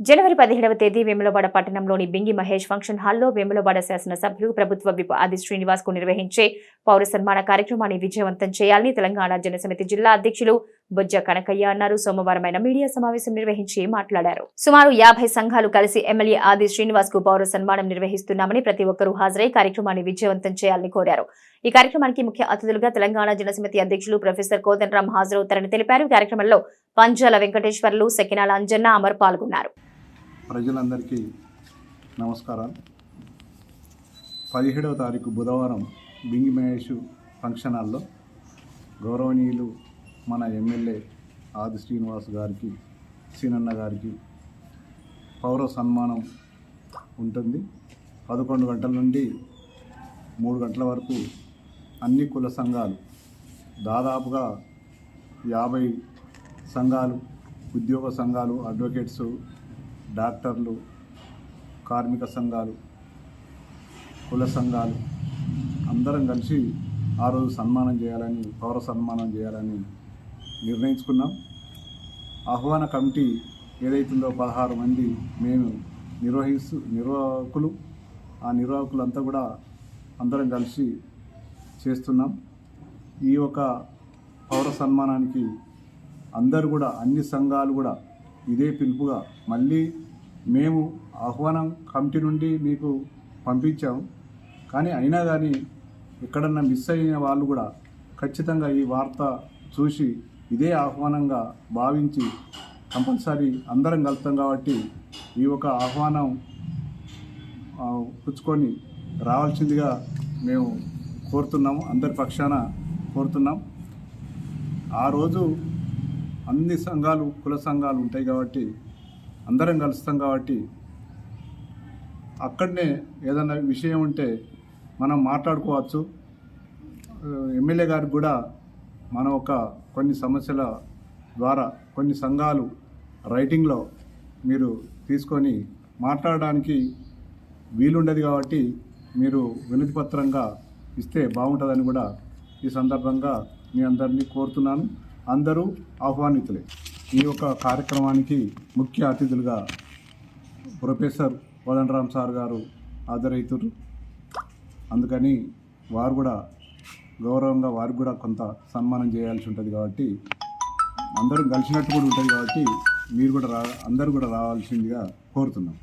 జనవరి పదిహేడవ తేదీ వేములవాడ పట్టణంలోని బింగి మహేష్ ఫంక్షన్ హాల్లో వేములవాడ శాసనసభ్యులు ప్రభుత్వ విప్ ఆది శ్రీనివాస్కు నిర్వహించే పౌర సన్మాన కార్యక్రమాన్ని విజయవంతం చేయాలని తెలంగాణ జనసమితి జిల్లా అధ్యక్షులు బొజ్జ కనకయ్య అన్నారు. సోమవారం మీడియా సమావేశం నిర్వహించి మాట్లాడారు. సుమారు యాభై సంఘాలు కలిసి ఎమ్మెల్యే ఆది శ్రీనివాస్కు పౌర సన్మానం నిర్వహిస్తున్నామని ప్రతి ఒక్కరూ హాజరై కార్యక్రమాన్ని విజయవంతం చేయాలని కోరారు. ఈ కార్యక్రమానికి ముఖ్య అతిథులుగా తెలంగాణ జనసమితి అధ్యక్షులు ప్రొఫెసర్ కోదండరాం హాజరవుతారని తెలిపారు. కార్యక్రమంలో పంజాల వెంకటేశ్వర్లు సెకినాల అంజన్న అమర్ పాల్గొన్నారు. ప్రజలందరికీ నమస్కారాలు. పదిహేడవ తారీఖు బుధవారం బింగి మహేష్ ఫంక్షన్ హాల్లో గౌరవనీయులు మన ఎమ్మెల్యే ఆది శ్రీనివాస్ గారికి సీనన్న గారికి పౌర సన్మానం ఉంటుంది. పదకొండు గంటల నుండి మూడు గంటల వరకు అన్ని కుల సంఘాలు దాదాపుగా యాభై సంఘాలు ఉద్యోగ సంఘాలు అడ్వకేట్స్ డాక్టర్లు కార్మిక సంఘాలు కుల సంఘాలు అందరం కలిసి ఆ రోజు సన్మానం చేయాలని పౌర సన్మానం చేయాలని నిర్ణయించుకున్నాం. ఆహ్వాన కమిటీ ఏదైతుందో పదహారు మంది మేము నిర్వహిస్తూ నిర్వాహకులు ఆ నిర్వాహకులంతా కూడా అందరం కలిసి చేస్తున్నాం. ఈ యొక్క పౌర సన్మానానికి అందరు కూడా అన్ని సంఘాలు కూడా ఇదే పిలుపుగా మళ్ళీ మేము ఆహ్వానం కమిటీ నుండి మీకు పంపించాము కానీ అయినా కానీ ఎక్కడన్నా మిస్ అయిన వాళ్ళు కూడా ఖచ్చితంగా ఈ వార్త చూసి ఇదే ఆహ్వానంగా భావించి కంపల్సరీ అందరం కలుపుతాం కాబట్టి ఈ ఒక ఆహ్వానం పుచ్చుకొని రావాల్సిందిగా మేము కోరుతున్నాము. అందరి పక్షాన కోరుతున్నాం. ఆ రోజు అన్ని సంఘాలు కుల సంఘాలు ఉంటాయి కాబట్టి అందరం కలుస్తాం కాబట్టి అక్కడనే ఏదైనా విషయం ఉంటే మనం మాట్లాడుకోవచ్చు. ఎమ్మెల్యే గారికి కూడా మనం ఒక కొన్ని సమస్యల ద్వారా కొన్ని సంఘాలు రైటింగ్లో మీరు తీసుకొని మాట్లాడడానికి వీలుండదు కాబట్టి మీరు వినతి పత్రంగా ఇస్తే బాగుంటుందని కూడా ఈ సందర్భంగా మీ అందరినీ కోరుతున్నాను. అందరూ ఆహ్వానితులే. ఈ యొక్క కార్యక్రమానికి ముఖ్య అతిథులుగా ప్రొఫెసర్ వదనరామ్ సార్ గారు హాజరవుతారు. అందుకని వారు కూడా గౌరవంగా వారికి కూడా కొంత సన్మానం చేయాల్సి ఉంటుంది కాబట్టి అందరూ కలిసినట్టు కూడా ఉంటుంది కాబట్టి మీరు కూడా రా అందరూ కూడా రావాల్సిందిగా కోరుతున్నాం.